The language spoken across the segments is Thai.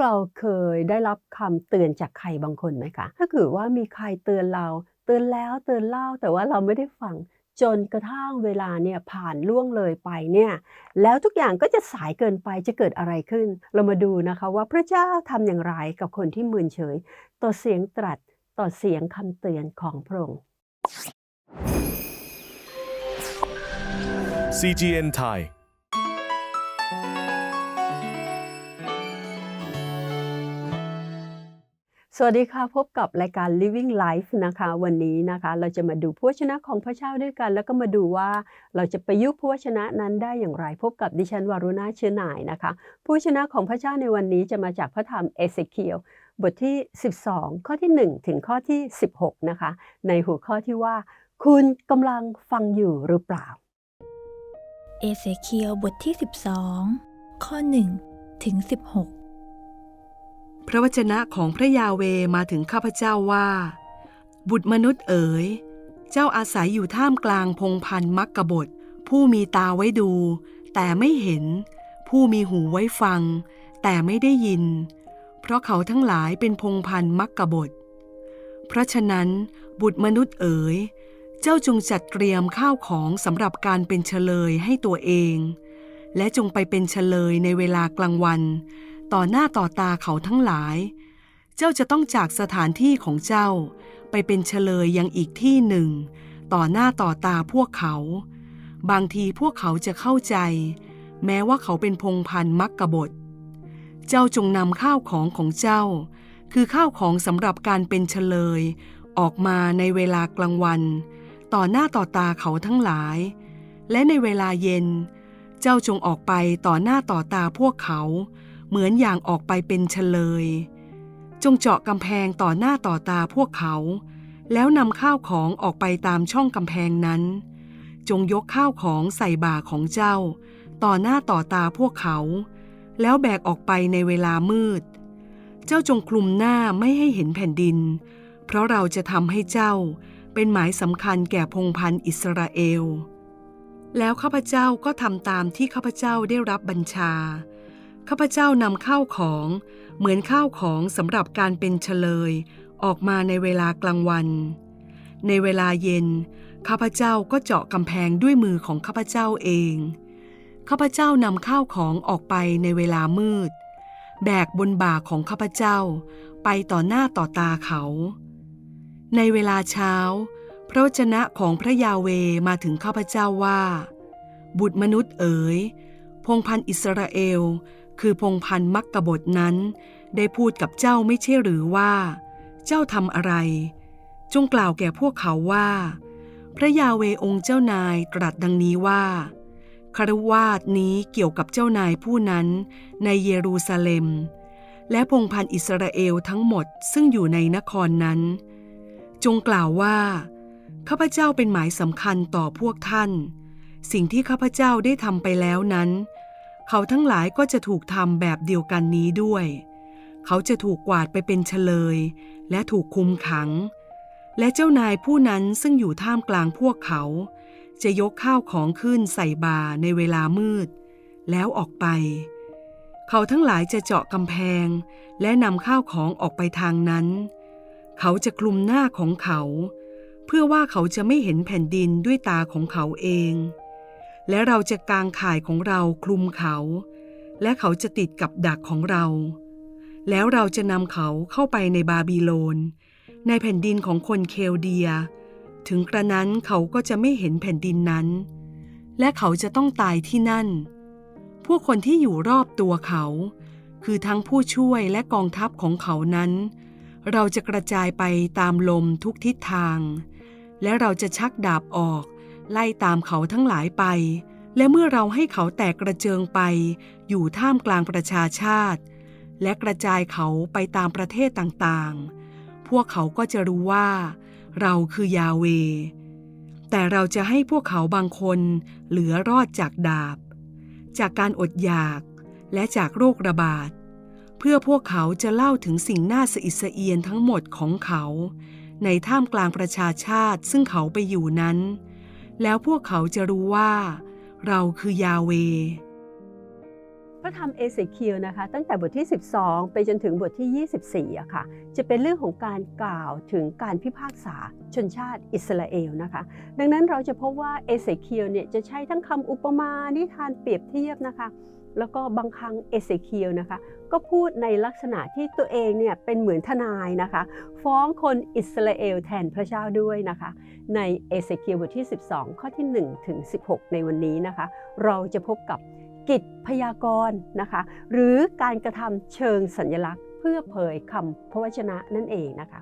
เราเคยได้รับคำเตือนจากใครบางคนไหมคะ ถ้าเกิดว่ามีใครเตือนเรา เตือนแล้วเตือนเล่าแต่ว่าเราไม่ได้ฟังจนกระทั่งเวลาเนี่ยผ่านล่วงเลยไปเนี่ยแล้วทุกอย่างก็จะสายเกินไปจะเกิดอะไรขึ้น เรามาดูนะคะว่าพระเจ้าทำอย่างไรกับคนที่มึนเฉย ต่อเสียงตรัสต่อเสียงคำเตือนของพระองค์ CGN Thai สวัสดีค่ะ พบกับรายการ Living Life นะคะ วันนี้นะคะเราจะมาดูพระวจนะของพระเจ้าด้วยกัน แล้วก็มาดูว่าเราจะประยุกต์พระวจนะนั้นได้อย่างไร พบกับดิฉันวารุณาเชื้อหน่ายนะคะพระวจนะของพระเจ้าในวันนี้จะมาจากพระธรรมเอเสเคียลบทที่ 12 ข้อที่ 1 ถึงข้อที่ 16 นะคะ ในหัวข้อที่ว่า คุณกำลังฟังอยู่หรือเปล่าเอเสเคียลบทที่ 12 ข้อ 1 ถึง 16 พระวจนะของพระยาเวมาถึงข้าพเจ้าว่า บุตรมนุษย์เอ๋ย เจ้าอาศัยอยู่ท่ามกลางพงพันธุ์มักกบฏผู้มีตาไว้ดู แต่ไม่เห็น ผู้มีหูไว้ฟัง แต่ไม่ได้ยิน เพราะเขาทั้งหลายเป็นพงพันธุ์มักกบฏเพราะฉะนั้น บุตรมนุษย์เอ๋ย เจ้าจงจัดเตรียมข้าวของสำหรับการเป็นเฉลยให้ตัวเอง และจงไปเป็นเฉลยในเวลากลางวัน ต่อหน้าต่อตาเขาทั้งหลาย เจ้าจะต้องจากสถานที่ของเจ้า ไปเป็นเฉลยยังอีกที่หนึ่ง ต่อหน้าต่อตาพวกเขา บางทีพวกเขาจะเข้าใจ แม้ว่าเขาเป็นพงพันมักกบฏ เจ้าจงนำข้าวของของเจ้า คือข้าวของสำหรับการเป็นเฉลย ออกมาในเวลากลางวัน ต่อหน้าต่อตาเขาทั้งหลาย และในเวลาเย็น เจ้าจงออกไปต่อหน้าต่อตาพวกเขา เหมือนอย่างออกไปเป็นเฉลย จงเจาะกำแพงต่อหน้าต่อตาพวกเขา แล้วนำข้าวของออกไปตามช่องกำแพงนั้น จงยกข้าวของใส่บ่าของเจ้า ต่อหน้าต่อตาพวกเขา แล้วแบกออกไปในเวลามืด เจ้าจงคลุมหน้าไม่ให้เห็นแผ่นดิน เพราะเราจะทำให้เจ้าเป็นหมายสำคัญแก่พงพันธ์อิสราเอลแล้วข้าพเจ้าก็ทำตามที่ข้าพเจ้าได้รับบัญชา ข้าพเจ้านำข้าวของเหมือนข้าวของสำหรับการเป็นเฉลย ออกมาในเวลากลางวัน ในเวลาเย็น ข้าพเจ้าก็เจาะกำแพงด้วยมือของข้าพเจ้าเอง ข้าพเจ้านำข้าวของออกไปในเวลามืด แบกบนบ่าของข้าพเจ้า ไปต่อหน้าต่อตาเขา ในเวลาเช้า พระวจนะของพระยาเวมาถึงข้าพเจ้าว่า บุตรมนุษย์เอ๋ยพงพันอิสราเอล คือพงพันธ์มักกบฏนั้น ได้พูดกับเจ้าไม่ใช่หรือว่า เจ้าทำอะไร จงกล่าวแก่พวกเขาว่า พระยาเวองค์เจ้านายตรัสดังนี้ว่าคารวาสนี้เกี่ยวกับเจ้านายผู้นั้นในเยรูซาเล็ม และพงพันธ์อิสราเอลทั้งหมดซึ่งอยู่ในนครนั้น จงกล่าวว่า ข้าพเจ้าเป็นหมายสำคัญต่อพวกท่าน สิ่งที่ข้าพเจ้าได้ทำไปแล้วนั้น เขาทั้งหลายก็จะถูกทำแบบเดียวกันนี้ด้วย เขาจะถูกกวาดไปเป็นเฉลย และถูกคุมขัง และเจ้านายผู้นั้นซึ่งอยู่ท่ามกลางพวกเขา จะยกข้าวของขึ้นใส่บาในเวลามืด แล้วออกไป เขาทั้งหลายจะเจาะกำแพง และนำข้าวของออกไปทางนั้น เขาจะคลุมหน้าของเขา เพื่อว่าเขาจะไม่เห็นแผ่นดินด้วยตาของเขาเอง และเราจะกางข่ายของเราคลุมเขา และเขาจะติดกับดักของเรา แล้วเราจะนำเขาเข้าไปในบาบิโลน ในแผ่นดินของคนเคลเดีย ถึงกระนั้นเขาก็จะไม่เห็นแผ่นดินนั้น และเขาจะต้องตายที่นั่น พวกคนที่อยู่รอบตัวเขา คือทั้งผู้ช่วยและกองทัพของเขานั้น เราจะกระจายไปตามลมทุกทิศทาง และเราจะชักดาบออก ไล่ตามเขาทั้งหลายไป และเมื่อเราให้เขาแตกกระเจิงไป อยู่ท่ามกลางประชาชาติ และกระจายเขาไปตามประเทศต่างๆ พวกเขาก็จะรู้ว่า เราคือยาเว แต่เราจะให้พวกเขาบางคนเหลือรอดจากดาบ จากการอดอยากและจากโรคระบาด เพื่อพวกเขาจะเล่าถึงสิ่งน่าสะอิดสะเอียนทั้งหมดของเขา ในท่ามกลางประชาชาติซึ่งเขาไปอยู่นั้น แล้วพวกเขาจะรู้ว่า เราคือยาเว พระธรรมเอเสเคียลนะคะ ตั้งแต่บทที่ 12 ไปจนถึงบทที่ 24อะค่ะ จะเป็นเรื่องของการกล่าวถึงการพิพากษาชนชาติอิสราเอลนะคะ ดังนั้นเราจะพบว่าเอเสเคียลเนี่ยจะใช้ทั้งคำอุปมานิทานเปรียบเทียบนะคะ แล้วก็บางครั้งเอเสเคียลนะคะ ก็พูดในลักษณะที่ตัวเองเนี่ยเป็นเหมือนทนายนะคะ ฟ้องคนอิสราเอลแทนพระเจ้าด้วยนะคะ ในเอเสเคียลบทที่ 12 ข้อที่1ถึง16 ในวันนี้นะคะ เราจะพบกับกิจพยากรณ์นะคะ หรือการกระทำเชิงสัญลักษณ์ เพื่อเผยคำพระวจนะนั่นเองนะคะ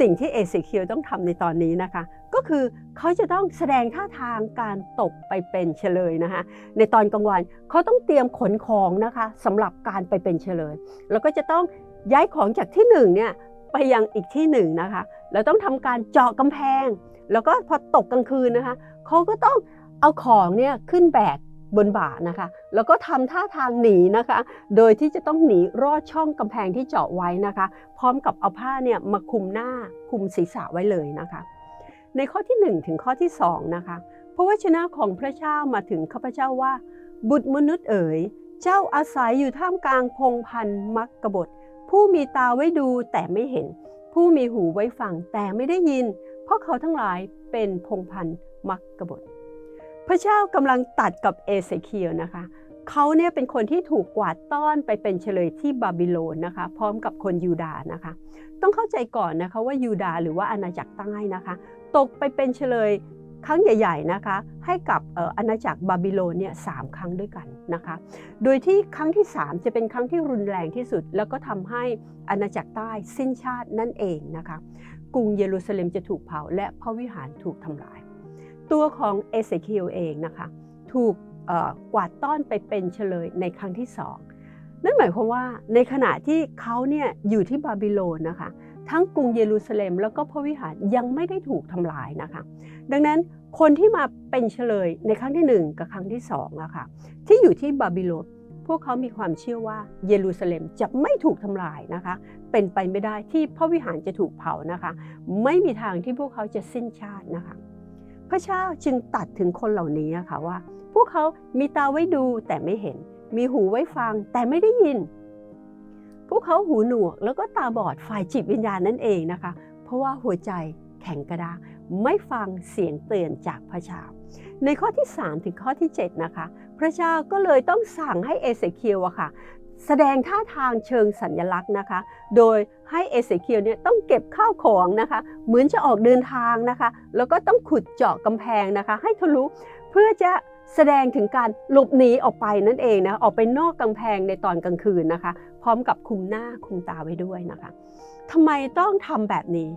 สิ่งที่เอเสเคียลต้องทำในตอนนี้นะคะ ก็คือเขาจะต้องแสดงท่าทางการตกไปเป็นเฉลยนะคะ ในตอนกลางวันเขาต้องเตรียมขนของนะคะสำหรับการไปเป็นเฉลย แล้วก็จะต้องย้ายของจากที่หนึ่งเนี่ยไปยังอีกที่หนึ่งนะคะแล้วต้องทำการเจาะกำแพง แล้วก็พอตกกลางคืนนะคะเขาก็ต้องเอาของเนี่ยขึ้นแบก บนบ่านะคะ แล้วก็ทำท่าทางหนีนะคะ โดยที่จะต้องหนีรอดช่องกำแพงที่เจาะไว้นะคะ พร้อมกับเอาผ้าเนี่ยมาคุมหน้าคุมศีรษะไว้เลยนะคะ ในข้อที่ 1 ถึงข้อที่2นะคะพระวจนะของพระเจ้ามาถึงข้าพเจ้าว่า บุตรมนุษย์เอ๋ยเจ้าอาศัยอยู่ท่ามกลางพงพันมักกบฏผู้มีตาไว้ดูแต่ไม่เห็น ผู้มีหูไว้ฟังแต่ไม่ได้ยิน เพราะเขาทั้งหลายเป็นพงพันมักกบฏ พระเจ้ากำลังตัดกับเอเสเคียลนะคะเขาเนี่ยเป็นคนที่ถูกกวาดต้อนไปเป็นเฉลยที่บาบิโลนนะคะ พร้อมกับคนยูดาห์นะคะ ต้องเข้าใจก่อนนะคะว่ายูดาห์หรือว่าอาณาจักรใต้นะคะ ตกไปเป็นเฉลยครั้งใหญ่ๆนะคะ ให้กับอออาณาจักรบาบิโลนเนี่ยสามครั้งด้วยกันนะคะ โดยที่ครั้งที่ 3 จะเป็นครั้งที่รุนแรงที่สุด แล้วก็ทำให้อาณาจักรใต้สิ้นชาตินั่นเองนะคะ กรุงเยรูซาเล็มจะถูกเผาและพระวิหารถูกทำลาย ตัวของเอเสเคียลเองนะคะถูกกวาดต้อนไปเป็นเฉลยในครั้งที่สองนั่นหมายความว่าในขณะที่เขาเนี่ยอยู่ที่บาบิโลนนะคะ ทั้งกรุงเยรูซาเล็มแล้วก็พระวิหารยังไม่ได้ถูกทำลายนะคะ ดังนั้นคนที่มาเป็นเฉลยในครั้งที่ 1 กับครั้งที่2อะค่ะที่อยู่ที่บาบิโลนพวกเขามีความเชื่อว่าเยรูซาเล็มจะไม่ถูกทำลายนะคะ เป็นไปไม่ได้ที่พระวิหารจะถูกเผานะคะ ไม่มีทางที่พวกเขาจะสิ้นชาตินะคะ พระเจ้าจึงตัดถึงคนเหล่านี้ค่ะว่า พวกเขามีตาไว้ดูแต่ไม่เห็น มีหูไว้ฟังแต่ไม่ได้ยิน พวกเขาหูหนวกแล้วก็ตาบอดฝ่ายจิตวิญญาณนั่นเองนะคะ เพราะว่าหัวใจแข็งกระด้างไม่ฟังเสียงเตือนจากพระเจ้า ในข้อที่ 3 ถึงข้อที่ 7 นะคะ พระเจ้าก็เลยต้องสั่งให้เอเสเคียลอะค่ะ แสดงท่าทางเชิงสัญลักษณ์นะคะ โดยให้เอเสเคียลเนี่ยต้องเก็บข้าวของนะคะ เหมือนจะออกเดินทางนะคะ แล้วก็ต้องขุดเจาะกำแพงนะคะ ให้ทะลุเพื่อจะแสดงถึงการหลบหนีออกไปนั่นเองนะ ออกไปนอกกำแพงในตอนกลางคืนนะคะ พร้อมกับคุมหน้าคุมตาไว้ด้วยนะคะทำไมต้องทำแบบนี้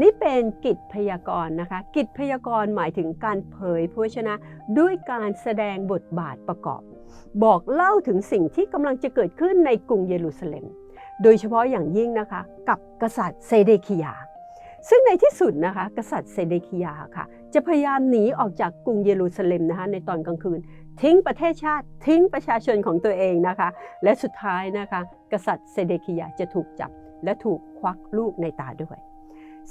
นี่เป็นกิจพยากรณ์นะคะ กิจพยากรณ์หมายถึงการเผยพระวจนะด้วยการแสดงบทบาทประกอบ บอกเล่าถึงสิ่งที่กำลังจะเกิดขึ้นในกรุงเยรูซาเล็ม โดยเฉพาะอย่างยิ่งนะคะ กับกษัตริย์เซเดคิยา ซึ่งในที่สุดนะคะ กษัตริย์เซเดคิยาค่ะ จะพยายามหนีออกจากกรุงเยรูซาเล็มนะคะในตอนกลางคืน ทิ้งประเทศชาติทิ้งประชาชนของตัวเองนะคะ และสุดท้ายนะคะ กษัตริย์เซเดคิยาจะถูกจับ และถูกควักลูกในตาด้วย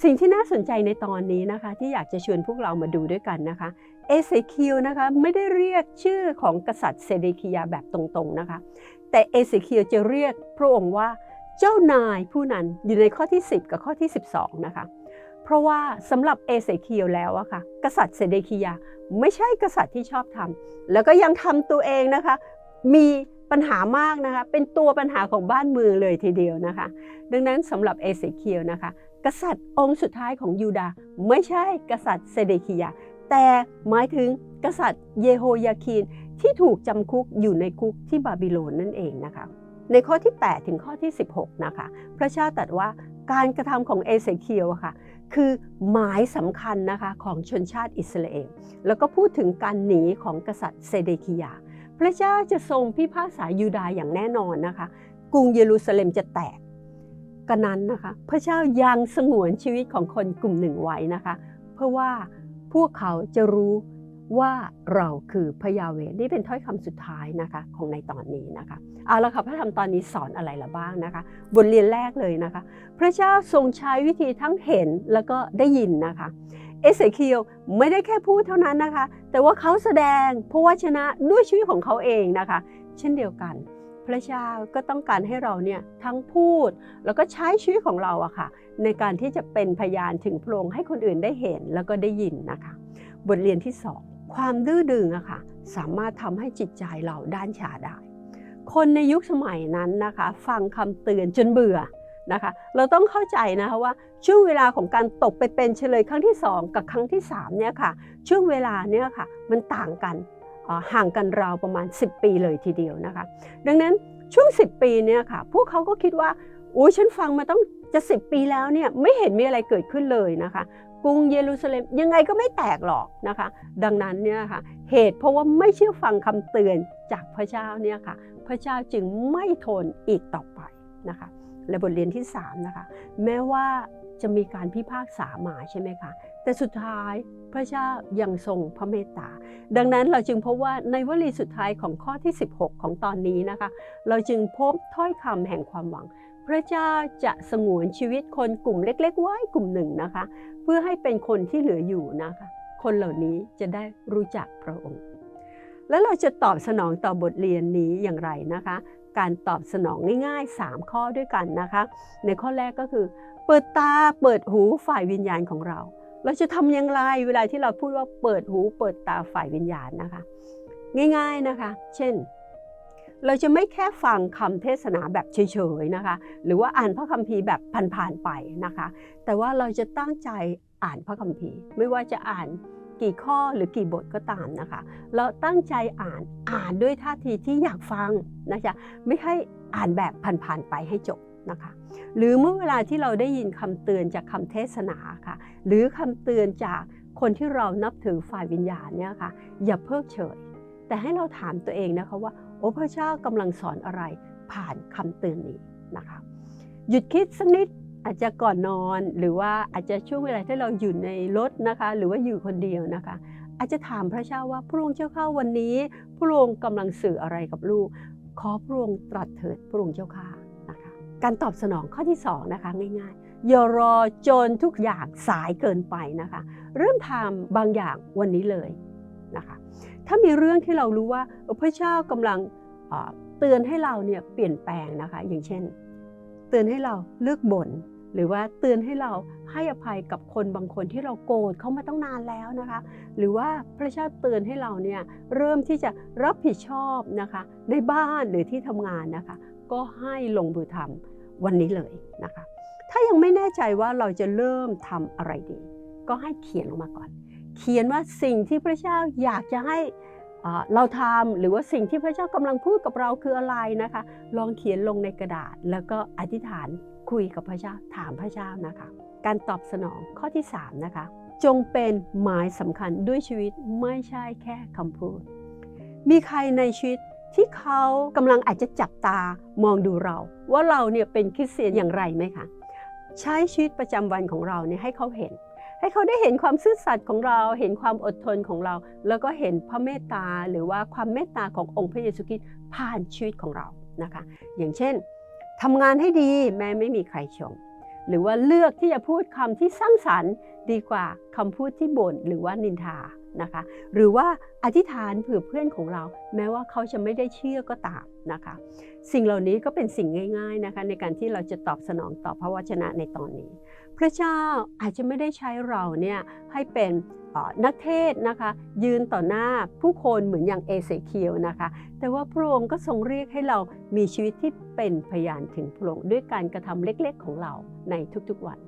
สิ่งที่น่าสนใจในตอนนี้นะคะ ที่อยากจะชวนพวกเรามาดูด้วยกันนะคะ เอเซคิลนะคะไม่ได้เรียกชื่อของกษัตริย์เซเดคิยาแบบตรงๆนะคะ แต่เอเซคิลจะเรียกพระองค์ว่าเจ้านายผู้นั้นอยู่ในข้อที่ 10 กับข้อที่ 12 นะคะ เพราะว่าสำหรับเอเซคิลแล้วอะค่ะกษัตริย์เซเดคิยาไม่ใช่กษัตริย์ที่ชอบทำแล้วก็ยังทำตัวเองนะคะ มีปัญหามากนะคะ เป็นตัวปัญหาของบ้านเมืองเลยทีเดียวนะคะ ดังนั้นสำหรับเอเซคิลนะคะ กษัตริย์องค์สุดท้ายของยูดา ไม่ใช่กษัตริย์เซเดคิยา แต่หมายถึงกษัตริย์เยโฮยาคีนที่ถูกจำคุกอยู่ในคุกที่บาบิโลนนั่นเองนะคะ ในข้อที่ 8 ถึงข้อที่ 16 นะคะ พระเจ้าตรัสว่าการกระทำของเอเสเคียลค่ะ คือหมายสำคัญนะคะของชนชาติอิสราเอล แล้วก็พูดถึงการหนีของกษัตริย์เซเดคิยา พระเจ้าจะทรงพิพากษายูดาห์อย่างแน่นอนนะคะ กรุงเยรูซาเล็มจะแตกกันนั้นนะคะ พระเจ้ายังสงวนชีวิตของคนกลุ่มหนึ่งไว้นะคะ เพื่อว่า พวกเขาจะรู้ว่าเราคือพระยาเวนี่เป็นถ้อยคำสุดท้ายนะคะของในตอนนี้นะคะเอาละค่ะพระธรรมตอนนี้สอนอะไรละบ้างนะคะ บทเรียนแรกเลยนะคะ พระเจ้าทรงใช้วิธีทั้งเห็นแล้วก็ได้ยินนะคะเอเสเคียลไม่ได้แค่พูดเท่านั้นนะคะ แต่ว่าเขาแสดงพระวจนะด้วยชีวิตของเขาเองนะคะ เช่นเดียวกัน พระเจ้าก็ต้องการให้เราเนี่ยทั้งพูดแล้วก็ใช้ชีวิตของเราอะค่ะ ในการที่จะเป็นพยานถึงพระองค์ให้คนอื่นได้เห็นแล้วก็ได้ยินนะคะ บทเรียนที่สองความดื้อดึงอะค่ะสามารถทำให้จิตใจเราด้านชาได้ คนในยุคสมัยนั้นนะคะ ฟังคำเตือนจนเบื่อนะคะ เราต้องเข้าใจนะคะว่าช่วงเวลาของการตกไปเป็นเฉลยครั้งที่สองกับครั้งที่สามเนี่ยค่ะช่วงเวลาเนี่ยค่ะมันต่างกัน ห่างกันราวประมาณ 10 ปีเลยทีเดียวนะคะ ดังนั้นช่วง 10 ปีเนี่ยค่ะ พวกเขาก็คิดว่าโอ้ยฉันฟังมาต้องจะ10 ปีแล้วเนี่ยไม่เห็นมีอะไรเกิดขึ้นเลยนะคะกรุงเยรูซาเล็มยังไงก็ไม่แตกหรอกนะคะ ดังนั้นเนี่ยค่ะเหตุเพราะว่าไม่เชื่อฟังคำเตือนจากพระเจ้าเนี่ยค่ะ พระเจ้าจึงไม่ทนอีกต่อไปนะคะ และบทเรียนที่3นะคะแม้ว่าจะมีการพิพากษามาใช่ไหมคะ แต่สุดท้ายพระเจ้ายังทรงพระเมตตา ดังนั้นเราจึงพบว่าในวลีสุดท้ายของข้อที่ 16 ของตอนนี้นะคะ เราจึงพบถ้อยคำแห่งความหวัง พระเจ้าจะสงวนชีวิตคนกลุ่มเล็ก ๆ ไว้กลุ่มหนึ่งนะคะ เพื่อให้เป็นคนที่เหลืออยู่นะคะ คนเหล่านี้จะได้รู้จักพระองค์ แล้วเราจะตอบสนองต่อบทเรียนนี้อย่างไรนะคะ การตอบสนองง่าย ๆ 3 ข้อด้วยกันนะคะ ในข้อแรกก็คือ เปิดตาเปิดหูฝ่ายวิญญาณของเรา เราจะทำอย่างไรเวลาที่เราพูดว่าเปิดหูเปิดตาฝ่ายวิญญาณนะคะ ง่ายๆนะคะ เช่น เราจะไม่แค่ฟังคำเทศนาแบบเฉยๆนะคะ หรือว่าอ่านพระคัมภีร์แบบผ่านๆไปนะคะ แต่ว่าเราจะตั้งใจอ่านพระคัมภีร์ ไม่ว่าจะอ่านกี่ข้อหรือกี่บทก็ตามนะคะ เราตั้งใจอ่านอ่านด้วยท่าทีที่อยากฟังนะคะไม่ให้อ่านแบบผ่านๆไปให้จบนะคะ หรือเมื่อเวลาที่เราได้ยินคำเตือนจากคำเทศนาค่ะ หรือคำเตือนจากคนที่เรานับถือฝ่ายวิญญาณเนี่ยค่ะ อย่าเพิกเฉย แต่ให้เราถามตัวเองนะคะว่า โอ้พระเจ้ากำลังสอนอะไรผ่านคำเตือนนี้นะคะ หยุดคิดสักนิดอาจจะก่อนนอนหรือว่าอาจจะช่วงเวลาที่เราอยู่ในรถนะคะ หรือว่าอยู่คนเดียวนะคะ อาจจะถามพระเจ้าว่าพระองค์เจ้าข้าวันนี้ พระองค์กำลังสื่ออะไรกับลูก ขอพระองค์ตรัสเถิดพระองค์เจ้าข้า การตอบสนองข้อที่สองนะคะง่ายๆอย่ารอจนทุกอย่างสายเกินไปนะคะ เริ่มทำบางอย่างวันนี้เลยนะคะถ้ามีเรื่องที่เรารู้ว่าพระเจ้ากำลังเอ่อเตือนให้เราเนี่ยเปลี่ยนแปลงนะคะ อย่างเช่น เตือนให้เราเลิกบ่นหรือว่าเตือนให้เราให้อภัยกับคนบางคนที่เราโกรธเขามาตั้งนานแล้วนะคะ หรือว่าพระเจ้าเตือนให้เราเนี่ยเริ่มที่จะรับผิดชอบนะคะในบ้านหรือที่ทำงานนะคะ ก็ให้ลงมือทำวันนี้เลยนะคะ ถ้ายังไม่แน่ใจว่าเราจะเริ่มทำอะไรดี ก็ให้เขียนลงมาก่อน เขียนว่าสิ่งที่พระเจ้าอยากจะให้เราทำหรือว่าสิ่งที่พระเจ้ากำลังพูดกับเราคืออะไรนะคะ ลองเขียนลงในกระดาษ แล้วก็อธิษฐานคุยกับพระเจ้าถามพระเจ้านะคะ การตอบสนองข้อที่ 3 นะคะ จงเป็นหมายสำคัญด้วยชีวิตไม่ใช่แค่คำพูด มีใครในชีวิต ที่เขากำลังอาจจะจับตามองดูเรา ว่าเราเนี่ยเป็นคริสเตียนอย่างไรไหมคะใช้ชีวิตประจำวันของเราเนี่ยให้เขาเห็น ให้เขาได้เห็นความซื่อสัตย์ของเรา เห็นความอดทนของเรา แล้วก็เห็นพระเมตตาหรือว่าความเมตตาขององค์พระเยซูคริสต์ผ่านชีวิตของเรานะคะ อย่างเช่นทำงานให้ดีแม้ไม่มีใครชม หรือว่าเลือกที่จะพูดคำที่สร้างสรรค์ ดีกว่าคำพูดที่บ่นหรือว่านินทา นะคะ หรือว่าอธิษฐานเผื่อเพื่อนของเรา แม้ว่าเขาจะไม่ได้เชื่อก็ตามนะคะ สิ่งเหล่านี้ก็เป็นสิ่งง่าย ๆนะคะ ในการที่เราจะตอบสนองต่อพระวจนะในตอนนี้ พระเจ้าอาจจะไม่ได้ใช้เราเนี่ยให้เป็นนักเทศน์นะคะ ยืนต่อหน้าผู้คนเหมือนอย่างเอเสเคียวนะคะ แต่ว่าพระองค์ก็ทรงเรียกให้เรามีชีวิตที่เป็นพยานถึงพระองค์ด้วยการกระทำเล็กๆของเราในทุกๆวัน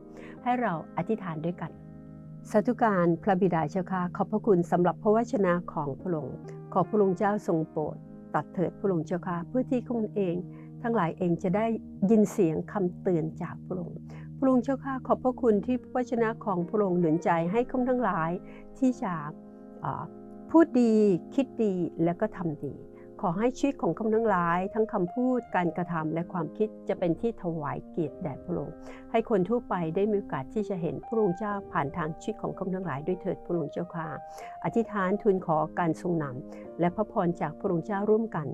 ให้เราอธิษฐานด้วยกัน สาธุการพระบิดาเจ้าค่ะขอบพระคุณสำหรับพระวจนะของพระองค์ขอพระองค์เจ้าทรงโปรดตัดเถิดพระองค์เจ้าค่ะเพื่อที่คุณเอง ทั้งหลายเองจะได้ยินเสียงคำเตือนจากพระองค์พระองค์เจ้าข้าขอบพระคุณที่พระวจนะของพระองค์หนุนใจให้คนทั้งหลายที่จะพูดดีคิดดีและก็ทำดี ขอให้ชีวิตของคนทั้งหลาย ทั้งคำพูดการกระทำและความคิดจะเป็นที่ถวายเกียรติแด่พระองค์ให้คนทั่วไปได้มีโอกาสที่จะเห็นพระองค์เจ้าผ่านทางชีวิตของคนทั้งหลายด้วยเถิดพระองค์เจ้าข้าอธิษฐานทูลขอการทรงนำและพระพรจากพระองค์เจ้าร่วมกัน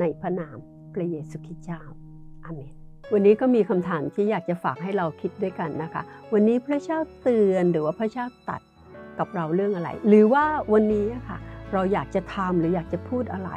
ในพระนามพระเยซูคริสต์เจ้าอาเมนวันนี้ก็มีคำถามที่อยากจะฝากให้เราคิดด้วยกันนะคะ วันนี้พระเจ้าเตือนหรือว่าพระเจ้าตัดกับเราเรื่องอะไร หรือว่าวันนี้ค่ะ เราอยากจะทำหรืออยากจะพูดอะไร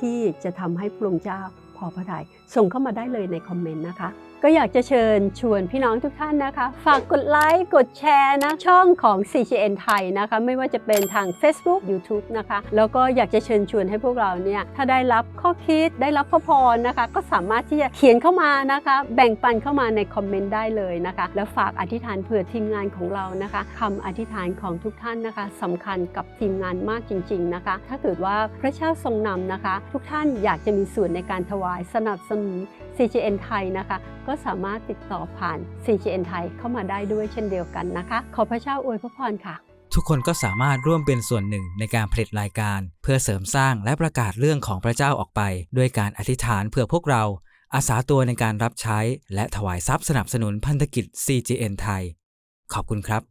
ที่จะทำให้พระองค์เจ้าพอพระทัยส่งเข้ามาได้เลยในคอมเมนต์นะคะ ก็อยากจะเชิญชวนพี่น้องทุกท่านนะคะ ฝากกดไลค์ กดแชร์นะช่องของ CGN ไทยนะคะ ไม่ว่าจะเป็นทาง Facebook YouTube นะคะ แล้วก็อยากจะเชิญชวนให้พวกเราเนี่ย ถ้าได้รับข้อคิดได้รับพระพรนะคะ ก็สามารถที่จะเขียนเข้ามานะคะ แบ่งปันเข้ามาในคอมเมนต์ได้เลยนะคะ แล้วฝากอธิษฐานเผื่อทีมงานของเรานะคะคำอธิษฐานของทุกท่านนะคะสำคัญกับทีมงานมากจริง ๆนะคะ ถ้าเกิดว่าพระเจ้าทรงนำนะคะ ทุกท่านอยากจะมีส่วนในการถวายสนับสนุน CGN ไทยนะคะ ก็สามารถติดต่อผ่าน CGN ไทยเข้ามาได้ด้วยเช่นเดียวกันนะคะ ขอพระเจ้าอวยพระพรค่ะทุกคนก็สามารถร่วมเป็นส่วนหนึ่งในการผลิตรายการ เพื่อเสริมสร้างและประกาศเรื่องของพระเจ้าออกไป ด้วยการอธิษฐานเพื่อพวกเรา อาสาตัวในการรับใช้ และถวายทรัพย์สนับสนุนพันธกิจ CGN ไทย ขอบคุณครับ